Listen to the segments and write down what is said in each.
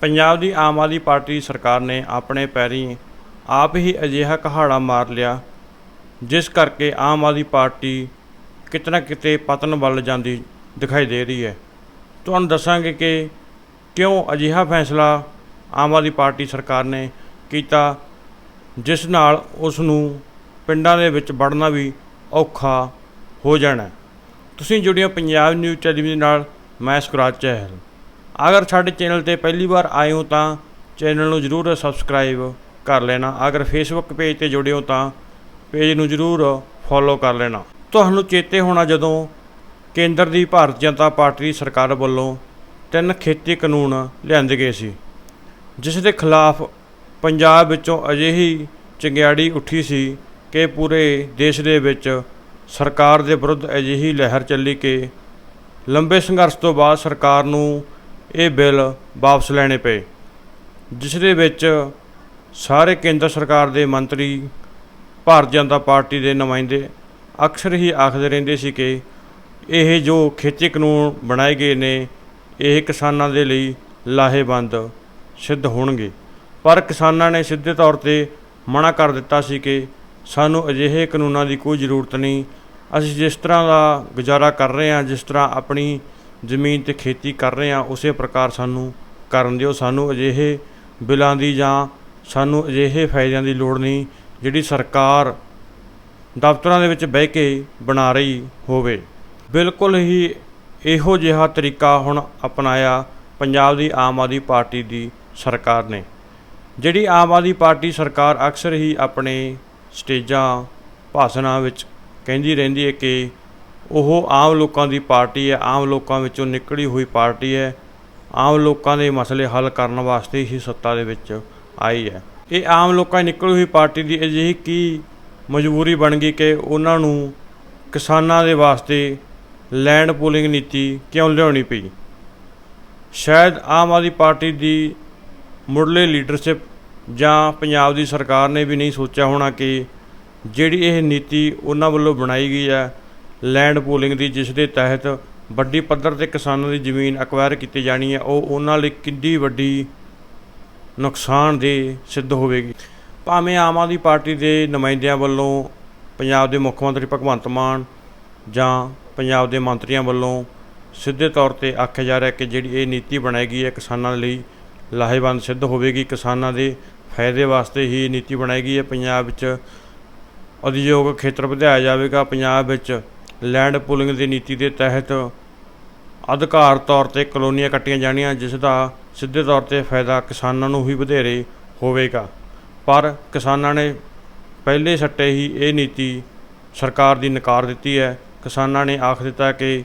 ਪੰਜਾਬ ਦੀ ਆਮ Aadmi party ਸਰਕਾਰ ਨੇ ਆਪਣੇ ਪੈਰੀਂ ਆਪ ਹੀ ਅਜਿਹਾ ਕਹਾੜਾ ਮਾਰ ਲਿਆ, ਜਿਸ ਕਰਕੇ ਆਮ ਆਦਮੀ ਪਾਰਟੀ ਕਿਤੇ ਨਾ ਕਿਤੇ ਪਤਨ ਵੱਲ ਜਾਂਦੀ ਦਿਖਾਈ ਦੇ ਰਹੀ ਹੈ। ਤੁਹਾਨੂੰ ਦੱਸਾਂਗੇ ਕਿ ਕਿਉਂ ਅਜਿਹਾ ਫੈਸਲਾ ਆਮ ਆਦਮੀ ਪਾਰਟੀ ਸਰਕਾਰ ਨੇ ਕੀਤਾ, ਜਿਸ ਨਾਲ ਉਸ ਨੂੰ ਪਿੰਡਾਂ ਦੇ ਵਿੱਚ ਵੜਨਾ ਵੀ ਔਖਾ ਹੋ ਜਾਣਾ ਤੁਸੀਂ ਜੁੜਿਓ ਪੰਜਾਬ ਨਿਊਜ਼ ਟੈਲੀਵਿਜ਼ਨ ਨਾਲ, ਮੈਂ ਸੁਖਰਾਜ ਚਹਿਲ। ਅਗਰ ਸਾਡੇ ਚੈਨਲ ਤੇ ਪਹਿਲੀ ਵਾਰ ਆਏ ਹੋ ਤਾਂ ਚੈਨਲ ਨੂੰ ਜਰੂਰ ਸਬਸਕ੍ਰਾਈਬ ਕਰ ਲੈਣਾ। ਅਗਰ ਫੇਸਬੁੱਕ ਪੇਜ ਤੇ ਜੁੜੇ ਹੋ ਤਾਂ ਪੇਜ ਨੂੰ ਜਰੂਰ ਫੋਲੋ ਕਰ ਲੈਣਾ। ਤੁਹਾਨੂੰ ਚੇਤੇ ਹੋਣਾ ਜਦੋਂ ਕੇਂਦਰ ਦੀ ਭਾਰਤ ਜਨਤਾ ਪਾਰਟੀ ਦੀ ਸਰਕਾਰ ਵੱਲੋਂ ਤਿੰਨ ਖੇਤੀ ਕਾਨੂੰਨ ਲਿਆਂਦੇ ਗਏ ਸੀ, ਜਿਸ ਦੇ ਖਿਲਾਫ ਪੰਜਾਬ ਵਿੱਚੋਂ ਅਜਿਹੀ ਚੰਗਿਆੜੀ ਉੱਠੀ ਸੀ ਕਿ ਪੂਰੇ ਦੇਸ਼ ਦੇ ਵਿੱਚ ਸਰਕਾਰ ਦੇ ਵਿਰੁੱਧ ਅਜਿਹੀ ਲਹਿਰ ਚੱਲੀ ਕਿ ਲੰਬੇ ਸੰਘਰਸ਼ ਤੋਂ ਬਾਅਦ ਸਰਕਾਰ ਨੂੰ ਇਹ ਬਿੱਲ ਵਾਪਸ ਲੈਣੇ ਪਏ, ਜਿਸ ਦੇ ਵਿੱਚ ਸਾਰੇ ਕੇਂਦਰ ਸਰਕਾਰ ਦੇ ਮੰਤਰੀ, ਭਾਰਤ ਜਨਤਾ ਪਾਰਟੀ ਦੇ ਨੁਮਾਇੰਦੇ ਅਕਸਰ ਹੀ ਆਖਦੇ ਰਹਿੰਦੇ ਸੀ ਕਿ ਇਹ ਜੋ ਖੇਤੀ ਕਾਨੂੰਨ ਬਣਾਏ ਗਏ ਨੇ, ਇਹ ਕਿਸਾਨਾਂ ਦੇ ਲਈ ਲਾਹੇਵੰਦ ਸਿੱਧ ਹੋਣਗੇ। ਪਰ ਕਿਸਾਨਾਂ ਨੇ ਸਿੱਧੇ ਤੌਰ ਤੇ ਮਨਾ ਕਰ ਦਿੱਤਾ ਸੀ ਕਿ ਸਾਨੂੰ ਅਜਿਹੇ ਕਾਨੂੰਨਾਂ ਦੀ ਕੋਈ ਜ਼ਰੂਰਤ ਨਹੀਂ। ਅਸੀਂ ਜਿਸ ਤਰ੍ਹਾਂ ਦਾ ਗੁਜ਼ਾਰਾ ਕਰ ਰਹੇ ਹਾਂ, ਜਿਸ ਤਰ੍ਹਾਂ ਆਪਣੀ ਜ਼ਮੀਨ ਤੇ ਖੇਤੀ ਕਰ ਰਹੇ ਹਾਂ, ਉਸੇ ਪ੍ਰਕਾਰ ਸਾਨੂੰ ਕਰਨ ਦਿਓ। ਸਾਨੂੰ ਅਜਿਹੇ ਬਿੱਲਾਂ ਦੀ ਜਾਂ ਸਾਨੂੰ ਅਜਿਹੇ ਫਾਇਦਿਆਂ ਦੀ ਲੋੜ ਨਹੀਂ, ਜਿਹੜੀ ਸਰਕਾਰ ਦਫ਼ਤਰਾਂ ਦੇ ਵਿੱਚ ਬਹਿ ਕੇ ਬਣਾ ਰਹੀ ਹੋਵੇ। ਬਿਲਕੁਲ ਹੀ ਇਹੋ ਜਿਹਾ ਤਰੀਕਾ ਹੁਣ ਅਪਣਾਇਆ ਪੰਜਾਬ ਦੀ ਆਮ ਆਦਮੀ ਪਾਰਟੀ ਦੀ ਸਰਕਾਰ ਨੇ, ਜਿਹੜੀ ਆਮ ਆਦਮੀ ਪਾਰਟੀ ਸਰਕਾਰ ਅਕਸਰ ਹੀ ਆਪਣੇ ਸਟੇਜਾਂ, ਭਾਸ਼ਣਾਂ ਵਿੱਚ ਕਹਿੰਦੀ ਰਹਿੰਦੀ ਹੈ ਕਿ ਉਹ ਆਮ ਲੋਕਾਂ ਦੀ ਪਾਰਟੀ ਹੈ, ਆਮ ਲੋਕਾਂ ਵਿੱਚੋਂ ਨਿਕਲੀ ਹੋਈ ਪਾਰਟੀ ਹੈ। ਆਮ ਲੋਕਾਂ ਦੇ ਮਸਲੇ ਹੱਲ ਕਰਨ ਵਾਸਤੇ ਹੀ ਸੱਤਾ ਦੇ ਵਿੱਚ ਆਈ ਹੈ। ਇਹ ਆਮ ਲੋਕਾਂ ਦੀ ਨਿਕਲੀ ਹੋਈ ਪਾਰਟੀ ਦੀ ਅਜਿਹੀ ਕੀ ਮਜਬੂਰੀ ਬਣ ਗਈ ਕਿ ਉਹਨਾਂ ਨੂੰ ਕਿਸਾਨਾਂ ਦੇ ਵਾਸਤੇ ਲੈਂਡ ਪੂਲਿੰਗ ਨੀਤੀ ਕਿਉਂ ਲਿਆਉਣੀ ਪਈ? ਸ਼ਾਇਦ ਆਮ ਆਦਮੀ ਪਾਰਟੀ ਦੀ ਮੁੱਢਲੇ ਲੀਡਰਸ਼ਿਪ ਜਾਂ ਪੰਜਾਬ ਦੀ ਸਰਕਾਰ ਨੇ ਵੀ ਨਹੀਂ ਸੋਚਿਆ ਹੋਣਾ ਕਿ ਜਿਹੜੀ ਇਹ ਨੀਤੀ ਉਹਨਾਂ ਵੱਲੋਂ ਬਣਾਈ ਗਈ ਹੈ ਲੈਂਡ ਪੂਲਿੰਗ ਦੀ, ਜਿਸ ਦੇ ਤਹਿਤ ਵੱਡੀ ਪੱਧਰ ਤੇ ਕਿਸਾਨਾਂ ਦੀ ਜ਼ਮੀਨ ਅਕਵਾਇਰ ਕੀਤੀ ਜਾਣੀ ਹੈ, ਉਹ ਉਹਨਾਂ ਲਈ ਕਿੰਨੀ ਵੱਡੀ ਨੁਕਸਾਨ ਦੇ ਸਿੱਧ ਹੋਵੇਗੀ। ਭਾਵੇਂ ਆਮ ਆਦਮੀ ਪਾਰਟੀ ਦੇ ਨੁਮਾਇੰਦਿਆਂ ਵੱਲੋਂ ਪੰਜਾਬ ਦੇ ਮੁੱਖ ਮੰਤਰੀ ਭਗਵੰਤ ਮਾਨ ਜਾਂ ਪੰਜਾਬ ਦੇ ਮੰਤਰੀਆਂ ਵੱਲੋਂ ਸਿੱਧੇ ਤੌਰ ਤੇ ਆਖਿਆ ਜਾ ਰਿਹਾ ਕਿ ਜਿਹੜੀ ਇਹ ਨੀਤੀ ਬਣਾਈ ਗਈ ਹੈ, ਕਿਸਾਨਾਂ ਲਈ ਲਾਹੇਵੰਦ ਸਿੱਧ ਹੋਵੇਗੀ। ਕਿਸਾਨਾਂ ਦੇ ਫਾਇਦੇ ਵਾਸਤੇ ਹੀ ਨੀਤੀ ਬਣਾਈ ਗਈ ਹੈ। ਪੰਜਾਬ ਵਿੱਚ ਉਦਯੋਗ ਖੇਤਰ ਵਧਾਇਆ ਜਾਵੇਗਾ। ਪੰਜਾਬ ਵਿੱਚ ਲੈਂਡ ਪੂਲਿੰਗ ਦੀ ਨੀਤੀ ਦੇ ਤਹਿਤ ਅਧਿਕਾਰ ਤੌਰ ਤੇ ਕਲੋਨੀਆਂ ਕੱਟੀਆਂ ਜਾਣੀਆਂ, ਜਿਸ ਦਾ ਸਿੱਧੇ ਤੌਰ ਤੇ ਫਾਇਦਾ ਕਿਸਾਨਾਂ ਨੂੰ ਹੀ ਵਧੇਰੇ ਹੋਵੇਗਾ। ਪਰ ਕਿਸਾਨਾਂ ਨੇ ਪਹਿਲੇ ਸੱਟੇ ਹੀ ਇਹ ਨੀਤੀ ਸਰਕਾਰ ਦੀ ਨਕਾਰ ਦਿੱਤੀ ਹੈ। ਕਿਸਾਨਾਂ ਨੇ ਆਖ ਦਿੱਤਾ ਕਿ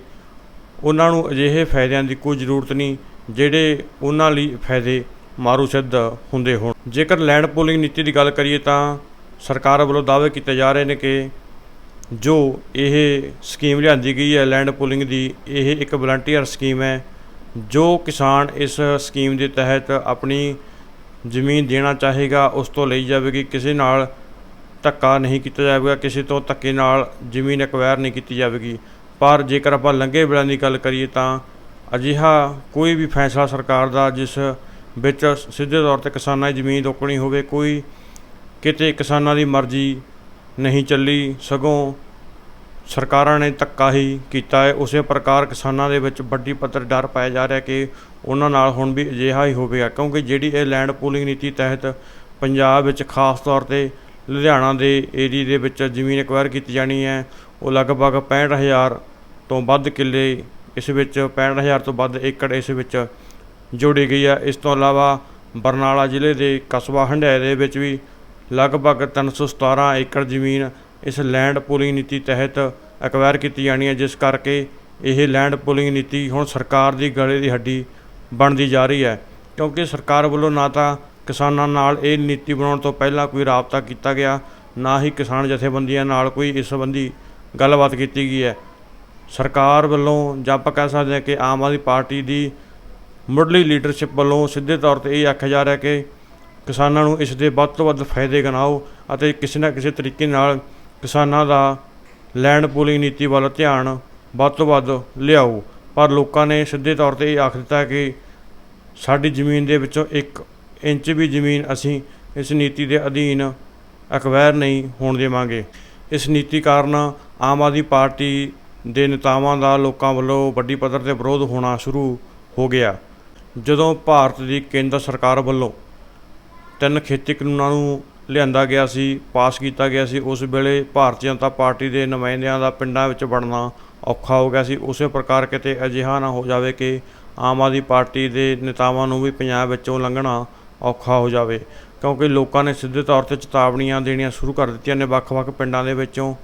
ਉਹਨਾਂ ਨੂੰ ਅਜਿਹੇ ਫਾਇਦਿਆਂ ਦੀ ਕੋਈ ਜ਼ਰੂਰਤ ਨਹੀਂ, ਜਿਹੜੇ ਉਹਨਾਂ ਲਈ ਫਾਇਦੇ ਮਾਰੂ ਸਿੱਧ ਹੁੰਦੇ ਹੋਣ। ਜੇਕਰ ਲੈਂਡ ਪੂਲਿੰਗ ਨੀਤੀ ਦੀ ਗੱਲ ਕਰੀਏ ਤਾਂ ਸਰਕਾਰ ਵੱਲੋਂ ਦਾਅਵੇ ਕੀਤੇ ਜਾ ਰਹੇ ਨੇ ਕਿ ਜੋ ਇਹ ਸਕੀਮ ਲਿਆਂਦੀ ਗਈ ਹੈ ਲੈਂਡ ਪੂਲਿੰਗ ਦੀ, ਇਹ ਇੱਕ ਵਲੰਟੀਅਰ ਸਕੀਮ ਹੈ, ਜੋ ਕਿਸਾਨ ਇਸ ਸਕੀਮ ਦੇ ਤਹਿਤ ਆਪਣੀ ਜ਼ਮੀਨ ਦੇਣਾ ਚਾਹੇਗਾ, ਉਸ ਤੋਂ ਲਈ ਜਾਵੇਗੀ। ਕਿਸੇ ਨਾਲ ਧੱਕਾ ਨਹੀਂ ਕੀਤਾ ਜਾਵੇਗਾ, ਕਿਸੇ ਤੋਂ ਧੱਕੇ ਨਾਲ ਜ਼ਮੀਨ ਐਕਵਾਇਰ ਨਹੀਂ ਕੀਤੀ ਜਾਵੇਗੀ। ਪਰ ਜੇਕਰ ਆਪਾਂ ਲੰਘੇ ਬਿਲਾਂ ਦੀ ਗੱਲ ਕਰੀਏ ਤਾਂ ਅਜਿਹਾ ਕੋਈ ਵੀ ਫੈਸਲਾ ਸਰਕਾਰ ਦਾ, ਜਿਸ ਵਿੱਚ ਸਿੱਧੇ ਤੌਰ ਤੇ ਕਿਸਾਨਾਂ ਦੀ ਜ਼ਮੀਨ ਰੋਕਣੀ ਹੋਵੇ, ਕੋਈ ਕਿਤੇ ਕਿਸਾਨਾਂ ਦੀ ਮਰਜ਼ੀ ਨਹੀਂ ਚੱਲੀ, ਸਗੋਂ ਸਰਕਾਰਾਂ ਨੇ ਧੱਕਾ ਹੀ ਕੀਤਾ ਹੈ। ਉਸੇ ਪ੍ਰਕਾਰ ਕਿਸਾਨਾਂ ਦੇ ਵਿੱਚ ਵੱਡੀ ਪੱਧਰ ਡਰ ਪਾਇਆ ਜਾ ਰਿਹਾ ਕਿ ਉਹਨਾਂ ਨਾਲ ਹੁਣ ਵੀ ਅਜਿਹਾ ਹੀ ਹੋਵੇਗਾ, ਕਿਉਂਕਿ ਜਿਹੜੀ ਇਹ ਲੈਂਡ ਪੂਲਿੰਗ ਨੀਤੀ ਤਹਿਤ ਪੰਜਾਬ ਵਿੱਚ ਖਾਸ ਤੌਰ ਤੇ ਲੁਧਿਆਣਾ ਦੇ ਏਰੀਏ ਦੇ ਵਿੱਚ ਜ਼ਮੀਨ ਐਕਵਾਇਰ ਕੀਤੀ ਜਾਣੀ ਹੈ, ਉਹ ਲਗਭਗ 65000 ਤੋਂ ਵੱਧ ਕਿੱਲੇ ਇਸ ਵਿੱਚ 65000 ਤੋਂ ਵੱਧ ਏਕੜ ਇਸ ਵਿੱਚ ਜੋੜੀ ਗਈ ਹੈ। ਇਸ ਤੋਂ ਇਲਾਵਾ ਬਰਨਾਲਾ ਜ਼ਿਲ੍ਹੇ ਦੇ ਕਸਬਾ ਹੰਡਿਆਏ ਦੇ ਵਿੱਚ ਵੀ ਲਗਭਗ 317 ਏਕੜ ਜ਼ਮੀਨ ਇਸ ਲੈਂਡ ਪੂਲਿੰਗ ਨੀਤੀ ਤਹਿਤ ਐਕਵਾਇਰ ਕੀਤੀ ਜਾਣੀ ਹੈ, ਜਿਸ ਕਰਕੇ ਇਹ ਲੈਂਡ ਪੂਲਿੰਗ ਨੀਤੀ ਹੁਣ ਸਰਕਾਰ ਦੀ ਗਲੇ ਦੀ ਹੱਡੀ ਬਣਦੀ ਜਾ ਰਹੀ ਹੈ। ਕਿਉਂਕਿ ਸਰਕਾਰ ਵੱਲੋਂ ਨਾ ਤਾਂ ਕਿਸਾਨਾਂ ਨਾਲ ਇਹ ਨੀਤੀ ਬਣਾਉਣ ਤੋਂ ਪਹਿਲਾਂ ਕੋਈ ਰਾਬਤਾ ਕੀਤਾ ਗਿਆ, ਨਾ ਹੀ ਕਿਸਾਨ ਜਥੇਬੰਦੀਆਂ ਨਾਲ ਕੋਈ ਇਸ ਸੰਬੰਧੀ ਗੱਲਬਾਤ ਕੀਤੀ ਗਈ ਹੈ। ਸਰਕਾਰ ਵੱਲੋਂ ਜਾਂ ਆਪਾਂ ਕਹਿ ਸਕਦੇ ਹਾਂ ਕਿ ਆਮ ਆਦਮੀ ਪਾਰਟੀ ਦੀ ਮੁੱਢਲੀ ਲੀਡਰਸ਼ਿਪ ਵੱਲੋਂ ਸਿੱਧੇ ਤੌਰ ਤੇ ਇਹ ਆਖਿਆ ਜਾ ਰਿਹਾ ਕਿ ਕਿਸਾਨਾਂ ਨੂੰ ਇਸ ਦੇ ਵੱਧ ਤੋਂ ਵੱਧ ਫਾਇਦੇ ਗਣਾਓ ਅਤੇ ਕਿਸੇ ਨਾ ਕਿਸੇ ਤਰੀਕੇ ਨਾਲ ਕਿਸਾਨਾਂ ਦਾ ਲੈਂਡ ਪੂਲਿੰਗ ਨੀਤੀ ਵੱਲ ਧਿਆਨ ਵੱਧ ਤੋਂ ਵੱਧ ਲਿਆਓ। ਪਰ ਲੋਕਾਂ ਨੇ ਸਿੱਧੇ ਤੌਰ ਤੇ ਇਹ ਆਖ ਦਿੱਤਾ ਕਿ ਸਾਡੀ ਜ਼ਮੀਨ ਦੇ ਵਿੱਚੋਂ ਇੱਕ ਇੰਚ ਵੀ ਜ਼ਮੀਨ ਅਸੀਂ ਇਸ ਨੀਤੀ ਦੇ ਅਧੀਨ ਅਕਵਾਇਰ ਨਹੀਂ ਹੋਣ ਦੇਵਾਂਗੇ। ਇਸ ਨੀਤੀ ਕਾਰਨ ਆਮ ਆਦਮੀ ਪਾਰਟੀ ਦੇ ਨੇਤਾਵਾਂ ਦਾ ਲੋਕਾਂ ਵੱਲੋਂ ਵੱਡੀ ਪੱਧਰ ਤੇ ਵਿਰੋਧ ਹੋਣਾ ਸ਼ੁਰੂ ਹੋ ਗਿਆ। ਜਦੋਂ ਭਾਰਤ ਦੀ ਕੇਂਦਰ ਸਰਕਾਰ ਵੱਲੋਂ ਤਿੰਨ ਖੇਤੀ ਕਾਨੂੰਨਾਂ ਨੂੰ ਲਿਆਂਦਾ ਗਿਆ ਸੀ, ਪਾਸ ਕੀਤਾ ਗਿਆ ਸੀ। ਉਸ ਵੇਲੇ ਭਾਰਤੀ ਜਨਤਾ ਪਾਰਟੀ ਦੇ ਨੁਮਾਇੰਦਿਆਂ ਦਾ ਪਿੰਡਾਂ ਵਿੱਚ ਵੜਨਾ ਔਖਾ ਹੋ ਗਿਆ ਸੀ। ਉਸੇ ਪ੍ਰਕਾਰ ਕਿਤੇ ਅਜਿਹਾ ਨਾ ਹੋ ਜਾਵੇ ਕਿ ਆਮ ਆਦਮੀ ਪਾਰਟੀ ਦੇ ਨੇਤਾਵਾਂ ਨੂੰ ਵੀ ਪੰਜਾਬ ਵਿੱਚੋਂ ਲੰਘਣਾ ਔਖਾ ਹੋ ਜਾਵੇ। ਕਿਉਂਕਿ ਲੋਕਾਂ ਨੇ ਸਿੱਧੇ ਤੌਰ ਤੇ ਚੇਤਾਵਨੀਆਂ ਦੇਣੀਆਂ ਸ਼ੁਰੂ ਕਰ ਦਿੱਤੀਆਂ ਨੇ। ਵੱਖ-ਵੱਖ ਪਿੰਡਾਂ ਦੇ ਵਿੱਚੋਂ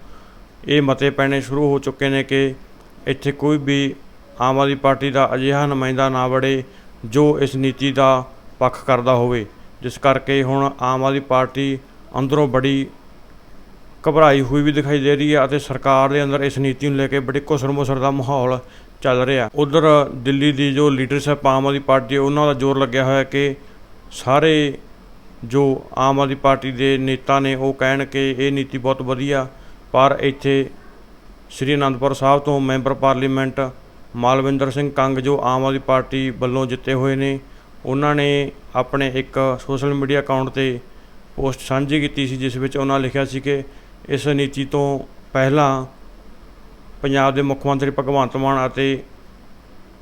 ਇਹ ਮਤੇ ਪੈਣੇ ਸ਼ੁਰੂ ਹੋ ਚੁੱਕੇ ਨੇ ਕਿ ਇੱਥੇ ਕੋਈ ਵੀ ਆਮ ਆਦਮੀ ਪਾਰਟੀ ਦਾ ਅਜਿਹਾ ਨੁਮਾਇੰਦਾ ਨਾ ਵੜੇ, ਜੋ ਇਸ ਨੀਤੀ ਦਾ ਪੱਖ ਕਰਦਾ ਹੋਵੇ। ਜਿਸ ਕਰਕੇ ਹੁਣ ਆਮ ਆਦਮੀ ਪਾਰਟੀ ਅੰਦਰੋਂ ਬੜੀ ਘਬਰਾਈ ਹੋਈ ਵੀ ਦਿਖਾਈ ਦੇ ਰਹੀ ਹੈ ਅਤੇ ਸਰਕਾਰ ਦੇ ਅੰਦਰ ਇਸ ਨੀਤੀ ਨੂੰ ਲੈ ਕੇ ਬੜੀ ਘੁਸਰ-ਮੁਸਰ ਦਾ ਮਾਹੌਲ ਚੱਲ ਰਿਹਾ। ਉਧਰ ਦਿੱਲੀ ਦੀ ਜੋ ਲੀਡਰਸ਼ਿਪ ਆਮ ਆਦਮੀ ਪਾਰਟੀ ਉਹਨਾਂ ਦਾ ਜ਼ੋਰ ਲੱਗਿਆ ਹੋਇਆ ਕਿ ਸਾਰੇ ਜੋ ਆਮ ਆਦਮੀ ਪਾਰਟੀ ਦੇ ਨੇਤਾ ਨੇ, ਉਹ ਕਹਿਣ ਕਿ ਇਹ ਨੀਤੀ ਬਹੁਤ ਵਧੀਆ, ਪਰ ਇੱਥੇ ਸ਼੍ਰੀ ਅਨੰਦਪੁਰ ਸਾਹਿਬ ਤੋਂ ਮੈਂਬਰ ਪਾਰਲੀਮੈਂਟ ਮਾਲਵਿੰਦਰ ਸਿੰਘ ਕੰਗ, ਜੋ ਆਮ ਆਦਮੀ ਪਾਰਟੀ ਵੱਲੋਂ ਜਿੱਤੇ ਹੋਏ ਨੇ ਉਹਨਾਂ ਨੇ ਆਪਣੇ ਇੱਕ ਸੋਸ਼ਲ ਮੀਡੀਆ ਅਕਾਊਂਟ ਤੇ ਪੋਸਟ ਸਾਂਝੀ ਕੀਤੀ ਸੀ, ਜਿਸ ਵਿੱਚ ਉਹਨਾਂ ਲਿਖਿਆ ਸੀ ਕਿ ਇਸ ਨੀਤੀ ਤੋਂ ਪਹਿਲਾਂ ਪੰਜਾਬ ਦੇ ਮੁੱਖ ਮੰਤਰੀ ਭਗਵੰਤ ਮਾਨ ਅਤੇ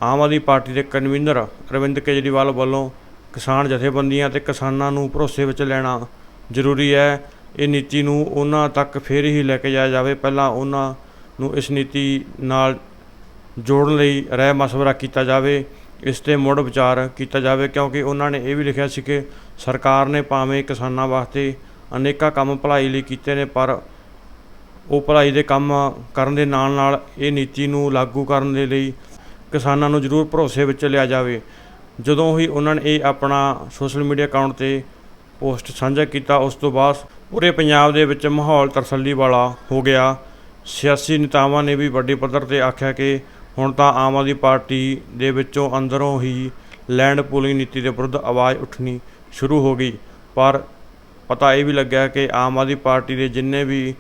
ਆਮ ਆਦਮੀ ਪਾਰਟੀ ਦੇ ਕਨਵੀਨਰ ਅਰਵਿੰਦ ਕੇਜਰੀਵਾਲ ਵੱਲੋਂ ਕਿਸਾਨ ਜਥੇਬੰਦੀਆਂ ਤੇ ਕਿਸਾਨਾਂ ਨੂੰ ਭਰੋਸੇ ਵਿੱਚ ਲੈਣਾ ਜ਼ਰੂਰੀ ਹੈ। ਇਹ ਨੀਤੀ ਨੂੰ ਉਹਨਾਂ ਤੱਕ ਫੇਰ ਹੀ ਲੈ ਕੇ ਜਾਇਆ ਜਾਵੇ। ਪਹਿਲਾਂ ਉਹਨਾਂ ਨੂੰ ਇਸ ਨੀਤੀ ਨਾਲ ਜੋੜਨ ਲਈ ਰਹਿ ਮਸ਼ਵਰਾ ਕੀਤਾ ਜਾਵੇ। ਇਸ ਤੇ ਮੁੜ ਵਿਚਾਰ ਕੀਤਾ ਜਾਵੇ, ਕਿਉਂਕਿ ਉਹਨਾਂ ਨੇ ਇਹ ਵੀ ਲਿਖਿਆ ਸੀ ਕਿ ਸਰਕਾਰ ਨੇ ਭਾਵੇਂ ਕਿਸਾਨਾਂ ਵਾਸਤੇ ਅਨੇਕਾਂ ਕੰਮ ਭਲਾਈ ਲਈ ਕੀਤੇ ਨੇ, ਪਰ ਉਹ ਭਲਾਈ ਦੇ ਕੰਮ ਕਰਨ ਦੇ ਨਾਲ ਨਾਲ ਇਹ ਨੀਤੀ ਨੂੰ ਲਾਗੂ ਕਰਨ ਦੇ ਲਈ ਕਿਸਾਨਾਂ ਨੂੰ ਜ਼ਰੂਰ ਭਰੋਸੇ ਵਿੱਚ ਲਿਆ ਜਾਵੇ। ਜਦੋਂ ਹੀ ਉਹਨਾਂ ਨੇ ਇਹ ਆਪਣਾ ਸੋਸ਼ਲ ਮੀਡੀਆ ਅਕਾਊਂਟ ਤੇ ਪੋਸਟ ਸਾਂਝਾ ਕੀਤਾ, ਉਸ ਤੋਂ ਬਾਅਦ ਪੂਰੇ ਪੰਜਾਬ ਦੇ ਵਿੱਚ ਮਾਹੌਲ ਤਰਸੱਲੀ ਵਾਲਾ ਹੋ ਗਿਆ। ਸਿਆਸੀ ਨੇਤਾਵਾਂ ਨੇ ਵੀ ਵੱਡੇ ਪੱਧਰ ਤੇ ਆਖਿਆ ਕਿ ਹੁਣ ਤਾਂ ਆਮ ਆਦਮੀ ਪਾਰਟੀ ਦੇ ਵਿੱਚੋਂ ਅੰਦਰੋਂ ਹੀ ਲੈਂਡ ਪੂਲਿੰਗ ਨੀਤੀ ਦੇ ਵਿਰੁੱਧ ਆਵਾਜ਼ ਉੱਠਣੀ ਸ਼ੁਰੂ ਹੋ ਗਈ। ਪਰ ਪਤਾ ਇਹ ਵੀ ਲੱਗਿਆ ਕਿ ਆਮ ਆਦਮੀ ਪਾਰਟੀ ਦੇ ਜਿੰਨੇ ਵੀ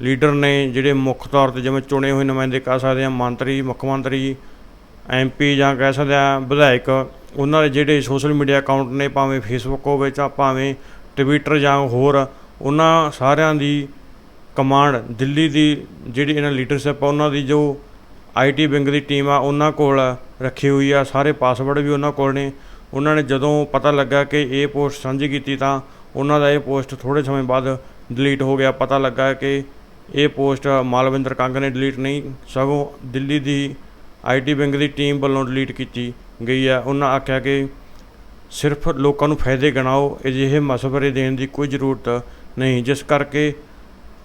ਲੀਡਰ ਨੇ, ਜਿਹੜੇ ਮੁੱਖ ਤੌਰ ਤੇ ਜਿਵੇਂ ਚੁਣੇ ਹੋਏ ਨੁਮਾਇੰਦੇ ਕਹਿ ਸਕਦੇ ਆ, ਮੰਤਰੀ, ਮੁੱਖ ਮੰਤਰੀ ਐਮਪੀ ਜਾਂ ਕਹਿ ਸਕਦੇ ਆ, ਵਿਧਾਇਕ, ਉਹਨਾਂ ਦੇ ਜਿਹੜੇ ਸੋਸ਼ਲ ਮੀਡੀਆ ਅਕਾਊਂਟ ਨੇ, ਭਾਵੇਂ ਫੇਸਬੁੱਕ ਹੋਵੇ ਜਾਂ ਭਾਵੇਂ ਟਵਿੱਟਰ ਜਾਂ ਹੋਰ, ਉਹਨਾਂ ਸਾਰਿਆਂ ਦੀ ਕਮਾਂਡ, ਦਿੱਲੀ ਦੀ ਜਿਹੜੀ ਇਹਨਾਂ ਲੀਡਰਸ਼ਿਪ ਆ, ਉਹਨਾਂ ਦੀ ਜੋ ਆਈਟੀ ਵਿੰਗ ਦੀ ਟੀਮ ਆ, ਉਹਨਾਂ ਕੋਲ ਰੱਖੀ ਹੋਈ ਆ, ਸਾਰੇ ਪਾਸਵਰਡ ਵੀ ਉਹਨਾਂ ਕੋਲ ਨੇ। ਉਹਨਾਂ ਨੇ ਜਦੋਂ ਪਤਾ ਲੱਗਾ ਕਿ ਇਹ ਪੋਸਟ ਸਾਂਝੀ ਕੀਤੀ ਤਾਂ ਉਹਨਾਂ ਦਾ ਇਹ ਪੋਸਟ ਥੋੜੇ ਸਮੇਂ ਬਾਅਦ ਡਿਲੀਟ ਹੋ ਗਿਆ। ਪਤਾ ਲੱਗਾ ਕਿ ਇਹ ਪੋਸਟ ਮਾਲਵਿੰਦਰ ਕੰਗ ਨੇ ਡਿਲੀਟ ਨਹੀਂ, ਸਗੋਂ ਦਿੱਲੀ ਦੀ ਆਈਟੀ ਵਿੰਗ ਦੀ ਟੀਮ ਵੱਲੋਂ ਡਿਲੀਟ ਕੀਤੀ ਗਈ ਆ। ਉਹਨਾਂ ਆਖਿਆ ਕਿ ਸਿਰਫ ਲੋਕਾਂ ਨੂੰ ਫਾਇਦੇ ਗਿਣਾਓ, ਅਜਿਹੇ ਮਸ਼ਵਰੇ ਦੇਣ ਦੀ ਕੋਈ ਜ਼ਰੂਰਤ ਨਹੀਂ, ਜਿਸ ਕਰਕੇ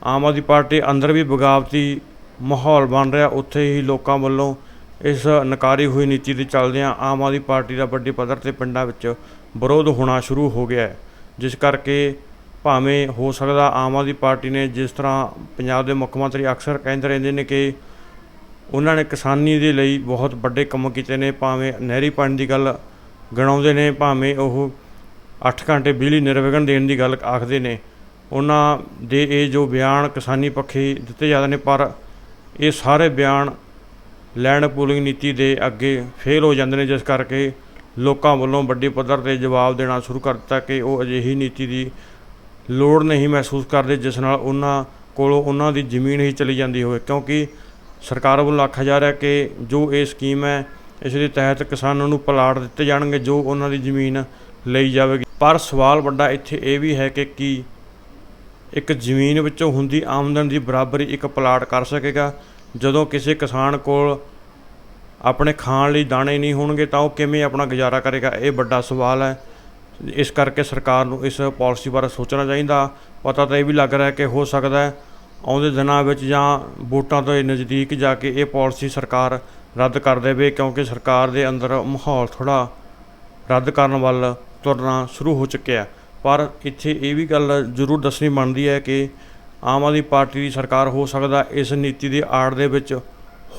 ਆਮ ਆਦਮੀ ਪਾਰਟੀ ਅੰਦਰ ਵੀ ਬਗਾਵਤੀ ਮਾਹੌਲ ਬਣ ਰਿਹਾ। ਉੱਥੇ ਹੀ ਲੋਕਾਂ ਵੱਲੋਂ ਇਸ ਨਕਾਰੀ ਹੋਈ ਨੀਤੀ ਦੇ ਚੱਲਦਿਆਂ ਆਮ ਆਦਮੀ ਪਾਰਟੀ ਦਾ ਵੱਡੇ ਪੱਧਰ ਤੇ ਪਿੰਡਾਂ ਵਿੱਚ ਵਿਰੋਧ ਹੋਣਾ ਸ਼ੁਰੂ ਹੋ ਗਿਆ ਹੈ। ਜਿਸ ਕਰਕੇ ਭਾਵੇਂ ਹੋ ਸਕਦਾ ਆਮ ਆਦਮੀ ਪਾਰਟੀ ਨੇ ਜਿਸ ਤਰ੍ਹਾਂ ਪੰਜਾਬ ਦੇ ਮੁੱਖ ਮੰਤਰੀ ਅਕਸਰ ਕਹਿੰਦੇ ਰਹਿੰਦੇ ਨੇ ਕਿ ਉਹਨਾਂ ਨੇ ਕਿਸਾਨੀ ਦੇ ਲਈ ਬਹੁਤ ਵੱਡੇ ਕੰਮ ਕੀਤੇ ਨੇ, ਭਾਵੇਂ ਨਹਿਰੀ ਪਾਣੀ ਦੀ ਗੱਲ ਗਣਾਉਂਦੇ ਨੇ, ਭਾਵੇਂ ਉਹ 8 ਘੰਟੇ ਬਿਜਲੀ ਨਿਰਵਿਘਨ ਦੇਣ ਦੀ ਗੱਲ ਆਖਦੇ ਨੇ। ਉਹਨਾਂ ਦੇ ਇਹ ਜੋ ਬਿਆਨ ਕਿਸਾਨੀ ਪੱਖੀ ਦਿੱਤੇ ਜਾਂਦੇ ਨੇ, ਪਰ ਇਹ ਸਾਰੇ ਬਿਆਨ ਲੈਂਡ ਪੂਲਿੰਗ ਨੀਤੀ ਦੇ ਅੱਗੇ ਫੇਲ ਹੋ ਜਾਂਦੇ ਨੇ, ਜਿਸ ਕਰਕੇ ਲੋਕਾਂ ਵੱਲੋਂ ਵੱਡੇ ਪੱਧਰ ਤੇ ਜਵਾਬ ਦੇਣਾ ਸ਼ੁਰੂ ਕਰ ਦਿੱਤਾ ਕਿ ਉਹ ਅਜਿਹੀ ਨੀਤੀ ਦੀ ਲੋੜ ਨਹੀਂ ਮਹਿਸੂਸ ਕਰਦੇ, ਜਿਸ ਨਾਲ ਉਹਨਾਂ ਕੋਲੋਂ ਉਹਨਾਂ ਦੀ ਜ਼ਮੀਨ ਹੀ ਚਲੀ ਜਾਂਦੀ ਹੋਵੇ। ਕਿਉਂਕਿ ਸਰਕਾਰ ਵੱਲੋਂ ਆਖਿਆ ਜਾ ਰਿਹਾ ਕਿ ਜੋ ਇਹ ਸਕੀਮ ਹੈ, ਇਸ ਦੇ ਤਹਿਤ ਕਿਸਾਨਾਂ ਨੂੰ ਪਲਾਟ ਦਿੱਤੇ ਜਾਣਗੇ, ਜੋ ਉਹਨਾਂ ਦੀ ਜ਼ਮੀਨ ਲਈ ਜਾਵੇਗੀ। ਪਰ ਸਵਾਲ ਵੱਡਾ ਇੱਥੇ ਇਹ ਵੀ ਹੈ ਕਿ ਕੀ ਇੱਕ ਜ਼ਮੀਨ ਵਿੱਚੋਂ ਹੁੰਦੀ ਆਮਦਨ ਦੀ ਬਰਾਬਰੀ ਇੱਕ ਪਲਾਟ ਕਰ ਸਕੇਗਾ। ਜਦੋਂ ਕਿਸੇ ਕਿਸਾਨ ਕੋਲ ਆਪਣੇ ਖਾਣ ਲਈ ਦਾਣੇ ਨਹੀਂ ਹੋਣਗੇ ਤਾਂ ਉਹ ਕਿਵੇਂ ਆਪਣਾ ਗੁਜ਼ਾਰਾ ਕਰੇਗਾ? ਇਹ ਵੱਡਾ ਸਵਾਲ ਹੈ। ਇਸ ਕਰਕੇ ਸਰਕਾਰ ਨੂੰ ਇਸ ਪਾਲਿਸੀ ਬਾਰੇ ਸੋਚਣਾ ਚਾਹੀਦਾ। ਪਤਾ ਤਾਂ ਇਹ ਵੀ ਲੱਗ ਰਿਹਾ ਕਿ ਹੋ ਸਕਦਾ ਹੈ ਆਉਂਦੇ ਦਿਨਾਂ ਵਿੱਚ ਜਾਂ ਵੋਟਾਂ ਤੋਂ ਨਜ਼ਦੀਕ ਜਾ ਕੇ ਇਹ ਪਾਲਿਸੀ ਸਰਕਾਰ ਰੱਦ ਕਰ ਦੇਵੇ, ਕਿਉਂਕਿ ਸਰਕਾਰ ਦੇ ਅੰਦਰ ਮਾਹੌਲ ਥੋੜਾ ਰੱਦ ਕਰਨ ਵੱਲ ਤੁਰਨਾ ਸ਼ੁਰੂ ਹੋ ਚੁੱਕਿਆ ਪਰ ਇੱਥੇ ਇਹ ਵੀ ਗੱਲ ਜ਼ਰੂਰ ਦੱਸਣੀ ਬਣਦੀ ਹੈ ਕਿ ਆਮ ਆਦਮੀ ਪਾਰਟੀ ਦੀ ਸਰਕਾਰ ਹੋ ਸਕਦਾ ਇਸ ਨੀਤੀ ਦੀ ਆੜ ਦੇ ਵਿੱਚ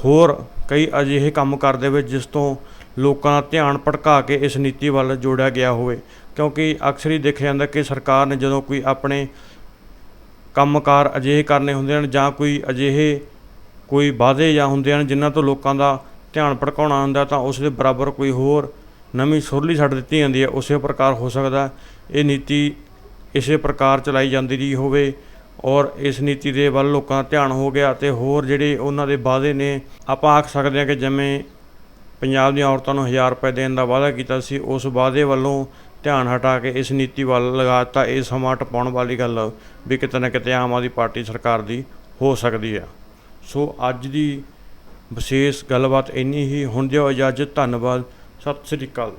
ਹੋਰ ਕਈ ਅਜਿਹੇ ਕੰਮ ਕਰਦੇ ਦੇਵੇ ਜਿਸ ਤੋਂ ਲੋਕਾਂ ਦਾ ਧਿਆਨ ਭਟਕਾ ਕੇ ਇਸ ਨੀਤੀ ਵੱਲ ਜੋੜਿਆ ਗਿਆ ਹੋਵੇ। ਕਿਉਂਕਿ ਅਕਸਰ ਹੀ ਦੇਖਿਆ ਜਾਂਦਾ ਕਿ ਸਰਕਾਰ ਨੇ ਜਦੋਂ ਕੋਈ ਆਪਣੇ ਕੰਮਕਾਰ ਅਜਿਹੇ ਕਰਨੇ ਹੁੰਦੇ ਹਨ ਜਾਂ ਕੋਈ ਅਜਿਹੇ ਕੋਈ ਵਾਅਦੇ ਜਾਂ ਹੁੰਦੇ ਹਨ ਜਿਨ੍ਹਾਂ ਤੋਂ ਲੋਕਾਂ ਦਾ ਧਿਆਨ ਭਟਕਾਉਣਾ ਹੁੰਦਾ ਤਾਂ ਉਸ ਦੇ ਬਰਾਬਰ ਕੋਈ ਹੋਰ ਨਵੀਂ ਸੁਰਲੀ ਛੱਡ ਦਿੱਤੀ ਜਾਂਦੀ ਹੈ, ਉਸੇ ਪ੍ਰਕਾਰ ਹੋ ਸਕਦਾ ਇਹ ਨੀਤੀ ਇਸੇ ਪ੍ਰਕਾਰ ਚਲਾਈ ਜਾਂਦੀ ਰਹੀ ਹੋਵੇ ਔਰ ਇਸ ਨੀਤੀ ਦੇ ਵੱਲ ਲੋਕਾਂ ਦਾ ਧਿਆਨ ਹੋ ਗਿਆ ਤੇ ਹੋਰ ਜਿਹੜੇ ਉਹਨਾਂ ਦੇ ਵਾਅਦੇ ਨੇ, ਆਪਾਂ ਆਖ ਸਕਦੇ ਹਾਂ ਕਿ ਜਿਵੇਂ ਪੰਜਾਬ ਦੀਆਂ ਔਰਤਾਂ ਨੂੰ 1000 ਰੁਪਏ ਦੇਣ ਦਾ ਵਾਅਦਾ ਕੀਤਾ ਸੀ, ਉਸ ਵਾਅਦੇ ਵੱਲੋਂ ਧਿਆਨ ਹਟਾ ਕੇ ਇਸ ਨੀਤੀ ਵੱਲ ਲਗਾਤਾ ਇਹ ਸਮਾਂ ਟਪਾਉਣ ਵਾਲੀ ਗੱਲ ਵੀ ਕਿਤੇ ਨਾ ਕਿਤੇ ਆਮ ਆਦਮੀ ਪਾਰਟੀ ਸਰਕਾਰ ਦੀ ਹੋ ਸਕਦੀ ਆ। ਸੋ ਅੱਜ ਦੀ ਵਿਸ਼ੇਸ਼ ਗੱਲਬਾਤ ਇੰਨੀ ਹੀ, ਹੁਣ ਦਿਓ ਇਜਾਜ਼ਤ, ਧੰਨਵਾਦ। ਸਤਿ ਸ੍ਰੀ ਅਕਾਲ